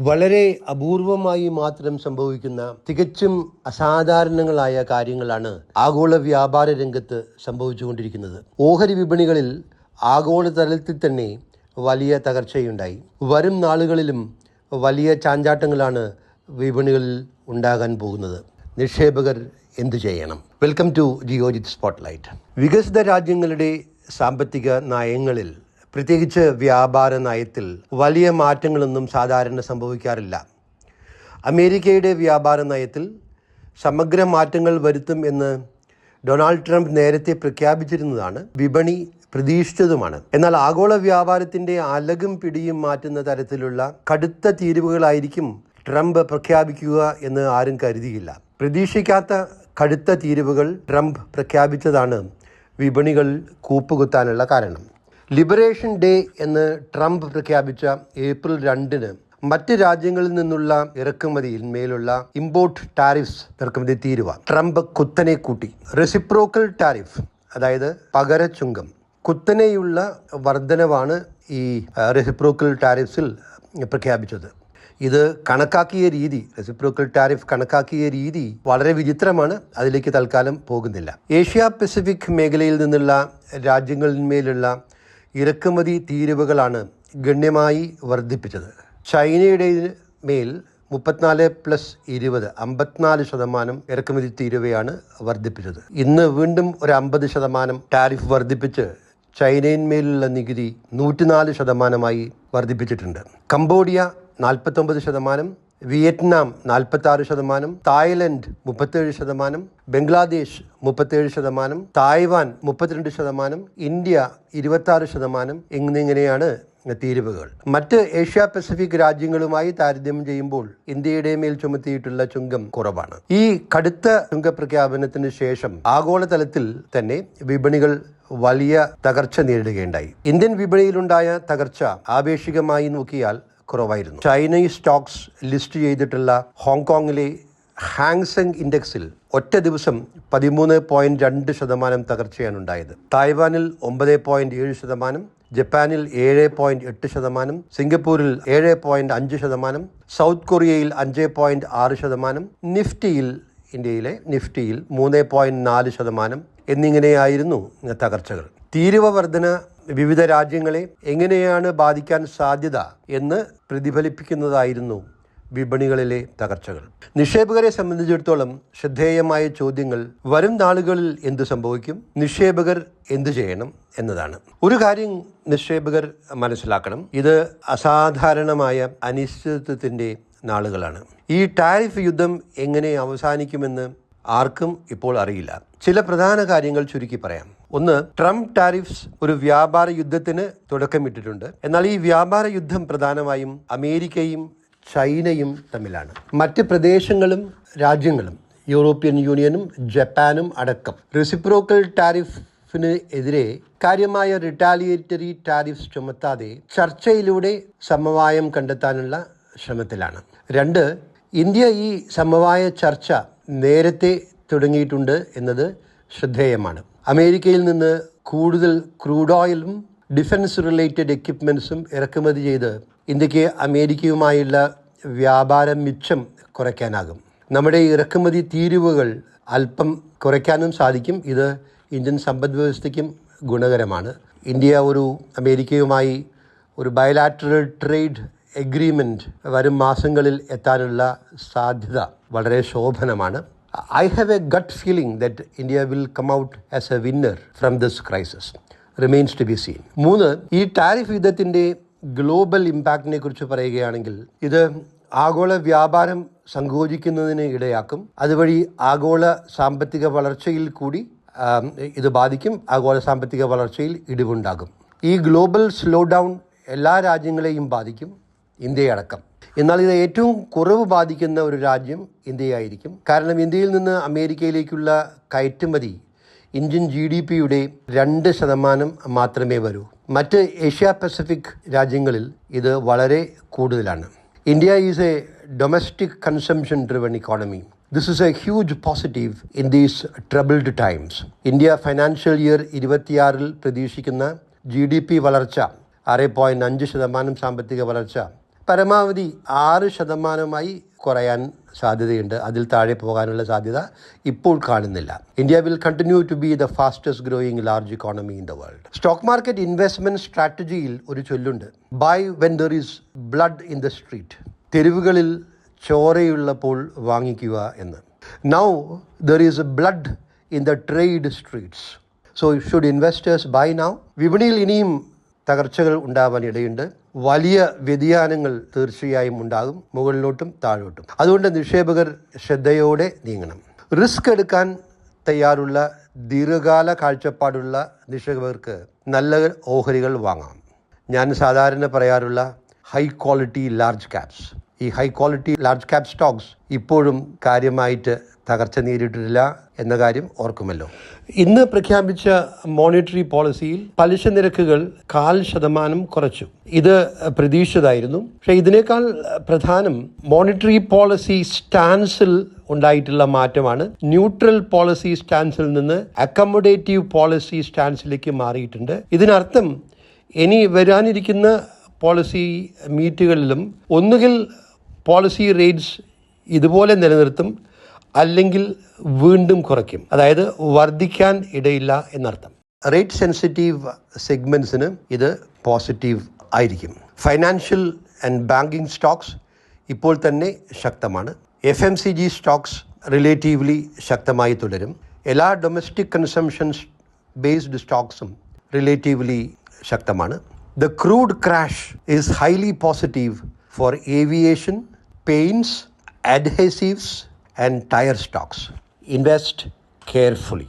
വളരെ അപൂർവമായി മാത്രം സംഭവിക്കുന്ന തികച്ചും അസാധാരണങ്ങളായ കാര്യങ്ങളാണ് ആഗോള വ്യാപാര രംഗത്ത് സംഭവിച്ചുകൊണ്ടിരിക്കുന്നത്. ഓഹരി വിപണികളിൽ ആഗോളതലത്തിൽ തന്നെ വലിയ തകർച്ചയുണ്ടായി. വരും നാളുകളിലും വലിയ ചാഞ്ചാട്ടങ്ങളാണ് വിപണികളിൽ ഉണ്ടാകാൻ പോകുന്നത്. നിക്ഷേപകർ എന്തു ചെയ്യണം? വെൽക്കം ടു ജിയോജിത് സ്പോട്ട്ലൈറ്റ് വികസിത രാജ്യങ്ങളുടെ സാമ്പത്തിക നയങ്ങളിൽ പ്രത്യേകിച്ച് വ്യാപാര നയത്തിൽ വലിയ മാറ്റങ്ങളൊന്നും സാധാരണ സംഭവിക്കാറില്ല. അമേരിക്കയുടെ വ്യാപാര നയത്തിൽ സമഗ്ര മാറ്റങ്ങൾ വരുത്തും എന്ന് ഡൊണാൾഡ് ട്രംപ് നേരത്തെ പ്രഖ്യാപിച്ചിരുന്നതാണ് വിപണി പ്രതീക്ഷിച്ചതുമാണ്. എന്നാൽ ആഗോള വ്യാപാരത്തിന്റെ അലകും പിടിയും മാറ്റുന്ന തരത്തിലുള്ള കടുത്ത തീരുവകളായിരിക്കും ട്രംപ് പ്രഖ്യാപിക്കുക എന്ന് ആരും കരുതിയില്ല. പ്രതീക്ഷിക്കാത്ത കടുത്ത തീരുവകൾ ട്രംപ് പ്രഖ്യാപിച്ചതാണ് വിപണികൾ കൂപ്പുകുത്താനുള്ള കാരണം. ലിബറേഷൻ ഡേ എന്ന് ട്രംപ് പ്രഖ്യാപിച്ച ഏപ്രിൽ രണ്ടിന് മറ്റ് രാജ്യങ്ങളിൽ നിന്നുള്ള ഇറക്കുമതിയിൽ മേലുള്ള ഇമ്പോർട്ട് ടാരിഫ്സ് ഇറക്കുമതി തീരുവ ട്രംപ് കുത്തനെ കൂട്ടി. റെസിപ്രോക്കൽ ടാരിഫ് അതായത് പകര ചുങ്കം കുത്തനെയുള്ള വർധനവാണ് ഈ റെസിപ്രോക്കൽ ടാരിഫ്സിൽ പ്രഖ്യാപിച്ചത്. ഇത് കണക്കാക്കിയ രീതി റെസിപ്രോക്കൽ ടാരിഫ് കണക്കാക്കിയ രീതി വളരെ വിചിത്രമാണ്. അതിലേക്ക് തൽക്കാലം പോകുന്നില്ല. ഏഷ്യ പസഫിക് മേഖലയിൽ നിന്നുള്ള രാജ്യങ്ങളിന്മേലുള്ള ഇറക്കുമതി തീരുവകളാണ് ഗണ്യമായി വർദ്ധിപ്പിച്ചത്. ചൈനയുടെ മേൽ മുപ്പത്തിനാല് പ്ലസ് ഇരുപത് അമ്പത്തിനാല് ശതമാനം ഇറക്കുമതി തീരുവയാണ് വർദ്ധിപ്പിച്ചത്. ഇന്ന് വീണ്ടും ഒരു അമ്പത് ശതമാനം ടാരിഫ് വർദ്ധിപ്പിച്ച് ചൈനയിന്മേലുള്ള നികുതി നൂറ്റിനാല് ശതമാനമായി വർദ്ധിപ്പിച്ചിട്ടുണ്ട്. കംബോഡിയ നാൽപ്പത്തൊമ്പത് ശതമാനം വിയറ്റ്നാം നാൽപ്പത്തി ശതമാനം തായ്ലൻഡ് മുപ്പത്തേഴ് ശതമാനം ബംഗ്ലാദേശ് മുപ്പത്തേഴ് ശതമാനം തായ്വാൻ മുപ്പത്തിരണ്ട് ശതമാനം ഇന്ത്യ ഇരുപത്തി ശതമാനം എന്നിങ്ങനെയാണ് തീരുവകൾ. മറ്റ് ഏഷ്യ പസഫിക് രാജ്യങ്ങളുമായി താരതമ്യം ചെയ്യുമ്പോൾ ഇന്ത്യയുടെ മേൽ ചുമത്തിയിട്ടുള്ള ചുങ്കം കുറവാണ്. ഈ കടുത്ത ചുങ്ക പ്രഖ്യാപനത്തിന് ശേഷം ആഗോളതലത്തിൽ തന്നെ വിപണികൾ വലിയ തകർച്ച നേരിടുകയുണ്ടായി. ഇന്ത്യൻ വിപണിയിലുണ്ടായ തകർച്ച ആപേക്ഷികമായി നോക്കിയാൽ കുറവായിരുന്നു. ചൈനീസ് സ്റ്റോക്സ് ലിസ്റ്റ് ചെയ്തിട്ടുള്ള ഹോങ്കോങ്ങിലെ ഹാങ്സെങ് ഇൻഡെക്സിൽ ഒറ്റ ദിവസം പതിമൂന്ന് പോയിന്റ് രണ്ട് ശതമാനം തകർച്ചയാണ് ഉണ്ടായത്. തായ്വാനിൽ ഒമ്പത് പോയിന്റ് ഏഴ് ശതമാനം ജപ്പാനിൽ ഏഴ് പോയിന്റ് എട്ട് ശതമാനം സിംഗപ്പൂരിൽ ഏഴ് പോയിന്റ് അഞ്ച് ശതമാനം സൗത്ത് കൊറിയയിൽ അഞ്ച് പോയിന്റ് ആറ് ശതമാനം നിഫ്റ്റിയിൽ ഇന്ത്യയിലെ നിഫ്റ്റിയിൽ മൂന്ന് പോയിന്റ് നാല് ശതമാനം എന്നിങ്ങനെയായിരുന്നു തകർച്ചകൾ. തീരുവ വർധന വിവിധ രാജ്യങ്ങളെ എങ്ങനെയാണ് ബാധിക്കാൻ സാധ്യത എന്ന് പ്രതിഫലിപ്പിക്കുന്നതായിരുന്നു വിപണികളിലെ തകർച്ചകൾ. നിക്ഷേപകരെ സംബന്ധിച്ചിടത്തോളം ശ്രദ്ധേയമായ ചോദ്യങ്ങൾ വരും നാളുകളിൽ എന്ത് സംഭവിക്കും? നിക്ഷേപകർ എന്തു ചെയ്യണം എന്നതാണ്. ഒരു കാര്യം നിക്ഷേപകർ മനസ്സിലാക്കണം. ഇത് അസാധാരണമായ അനിശ്ചിതത്വത്തിന്റെ നാളുകളാണ്. ഈ ടാരിഫ് യുദ്ധം എങ്ങനെ അവസാനിക്കുമെന്ന് ആർക്കും ഇപ്പോൾ അറിയില്ല. ചില പ്രധാന കാര്യങ്ങൾ ചുരുക്കി പറയാം. ഒന്ന് ട്രംപ് ടാരിഫ്സ് ഒരു വ്യാപാര യുദ്ധത്തിന് തുടക്കമിട്ടിട്ടുണ്ട്. എന്നാൽ ഈ വ്യാപാര യുദ്ധം പ്രധാനമായും അമേരിക്കയും ചൈനയും തമ്മിലാണ്. മറ്റ് പ്രദേശങ്ങളും രാജ്യങ്ങളും യൂറോപ്യൻ യൂണിയനും ജപ്പാനും അടക്കം റെസിപ്രോക്കൽ ടാരിഫിന് എതിരെ കാര്യമായ റിട്ടാലിയേറ്ററി ടാരിഫ്സ് ചുമത്താതെ ചർച്ചയിലൂടെ സമവായം കണ്ടെത്താനുള്ള ശ്രമത്തിലാണ്. രണ്ട് ഇന്ത്യ ഈ സമവായ ചർച്ച നേരത്തെ തുടങ്ങിയിട്ടുണ്ട് എന്നത് ശ്രദ്ധേയമാണ്. അമേരിക്കയിൽ നിന്ന് കൂടുതൽ ക്രൂഡ് ഓയിലും ഡിഫൻസ് റിലേറ്റഡ് എക്യുപ്മെൻസും ഇറക്കുമതി ചെയ്ത് ഇന്ത്യയ്ക്ക് അമേരിക്കയുമായുള്ള വ്യാപാര മിച്ചം കുറയ്ക്കാനാകും. നമ്മുടെ ഇറക്കുമതി തീരുവകൾ അല്പം കുറയ്ക്കാനും സാധിക്കും. ഇത് ഇന്ത്യൻ സമ്പദ് വ്യവസ്ഥയ്ക്കും ഗുണകരമാണ്. ഇന്ത്യ ഒരു അമേരിക്കയുമായി ഒരു ബയലാറ്ററൽ ട്രേഡ് എഗ്രിമെന്റ് വരും മാസങ്ങളിൽ എത്താനുള്ള സാധ്യത വളരെ ശോഭനമാണ്. I have a gut feeling that India will come out as a winner from this crisis remains to be seen മൂന്ന് ഈ ടാരിഫ് യുദ്ധത്തിന്റെ ഗ്ലോബൽ ഇമ്പാക്റ്റിനെ കുറിച്ച് പറയുകയാണെങ്കിൽ ഇത് ആഗോള വ്യാപാരം സങ്കോചിക്കുന്നതിന് ഇടയാക്കും. അതുവഴി ആഗോള സാമ്പത്തിക വളർച്ചയിൽ കൂടി ഇത് ബാധിക്കും. ആഗോള സാമ്പത്തിക വളർച്ചയിൽ ഇടിവുണ്ടാകും. ഈ ഗ്ലോബൽ സ്ലോ ഡൗൺ എല്ലാ രാജ്യങ്ങളെയും ബാധിക്കും. ഇന്ത്യയടക്കം. എന്നാൽ ഇത് ഏറ്റവും കുറവ് ബാധിക്കുന്ന ഒരു രാജ്യം ഇന്ത്യയായിരിക്കും. കാരണം ഇന്ത്യയിൽ നിന്ന് അമേരിക്കയിലേക്കുള്ള കയറ്റുമതി ഇന്ത്യൻ ജി ഡി പിയുടെ രണ്ട് ശതമാനം മാത്രമേ വരൂ. മറ്റ് ഏഷ്യ പസഫിക് രാജ്യങ്ങളിൽ ഇത് വളരെ കൂടുതലാണ്. India is a domestic consumption driven economy this is a huge positive in these troubled times India financial year ഇരുപത്തിയാറിൽ പ്രതീക്ഷിക്കുന്ന ജി ഡി പി വളർച്ച ആറ് പോയിന്റ് അഞ്ച് ശതമാനം സാമ്പത്തിക വളർച്ച പരമാവധി ആറ് ശതമാനമായി കുറയാൻ സാധ്യതയുണ്ട്. അതിൽ താഴെ പോകാനുള്ള സാധ്യത ഇപ്പോൾ കാണുന്നില്ല. India will continue to be the fastest growing large economy in the world stock market investment സ്ട്രാറ്റജിയിൽ ഒരു ചൊല്ലുണ്ട്. Buy when there is blood in the street തെരുവുകളിൽ ചോരയുള്ളപ്പോൾ വാങ്ങിക്കുക എന്ന്. Now there is blood in the trade streets so should investors buy now വിപണിയിൽ ഇനിയും തകർച്ചകൾ ഉണ്ടാവാൻ ഇടയുണ്ട്. വലിയ വ്യതിയാനങ്ങൾ തീർച്ചയായും ഉണ്ടാകും മുകളിലോട്ടും താഴോട്ടും. അതുകൊണ്ട് നിക്ഷേപകർ ശ്രദ്ധയോടെ നീങ്ങണം. റിസ്ക് എടുക്കാൻ തയ്യാറുള്ള ദീർഘകാല കാഴ്ചപ്പാടുള്ള നിക്ഷേപകർക്ക് നല്ല ഓഹരികൾ വാങ്ങാം. ഞാൻ സാധാരണ പറയാറുള്ള ഹൈ ക്വാളിറ്റി ലാർജ് ക്യാപ്സ് ഈ high quality large cap stocks ഇപ്പോഴും കാര്യമായിട്ട് തകർച്ച നേരിട്ടിട്ടില്ല എന്ന കാര്യം ഓർക്കുമല്ലോ. ഇന്ന് പ്രഖ്യാപിച്ച മോണിറ്ററി പോളിസിയിൽ പലിശ നിരക്കുകൾ കാൽ ശതമാനം കുറച്ചു. ഇത് പ്രതീക്ഷിച്ചതായിരുന്നു. പക്ഷേ ഇതിനേക്കാൾ പ്രധാനം മോണിറ്ററി പോളിസി സ്റ്റാൻസിൽ ഉണ്ടായിട്ടുള്ള മാറ്റമാണ്. ന്യൂട്രൽ പോളിസി സ്റ്റാൻസിൽ നിന്ന് അക്കമഡേറ്റീവ് പോളിസി സ്റ്റാൻസിലേക്ക് മാറിയിട്ടുണ്ട്. ഇതിനർത്ഥം ഇനി വരാനിരിക്കുന്ന പോളിസി മീറ്റുകളിലും ഒന്നുകിൽ പോളിസി റേറ്റ്സ് ഇതുപോലെ നിലനിർത്തും അല്ലെങ്കിൽ വീണ്ടും കുറയ്ക്കും. അതായത് വർദ്ധിക്കാൻ ഇടയില്ല എന്നർത്ഥം. റേറ്റ് സെൻസിറ്റീവ് സെഗ്മെന്റ്സിന് ഇത് പോസിറ്റീവ് ആയിരിക്കും. ഫൈനാൻഷ്യൽ ആൻഡ് ബാങ്കിങ് സ്റ്റോക്സ് ഇപ്പോൾ തന്നെ ശക്തമാണ്. F M C G stocks relatively ശക്തമായി തുടരും. എല്ലാ ഡൊമസ്റ്റിക് കൺസംഷൻ ബേസ്ഡ് സ്റ്റോക്സും റിലേറ്റീവ്ലി ശക്തമാണ്. The crude crash is highly positive for aviation paints adhesives and tire stocks. Invest carefully.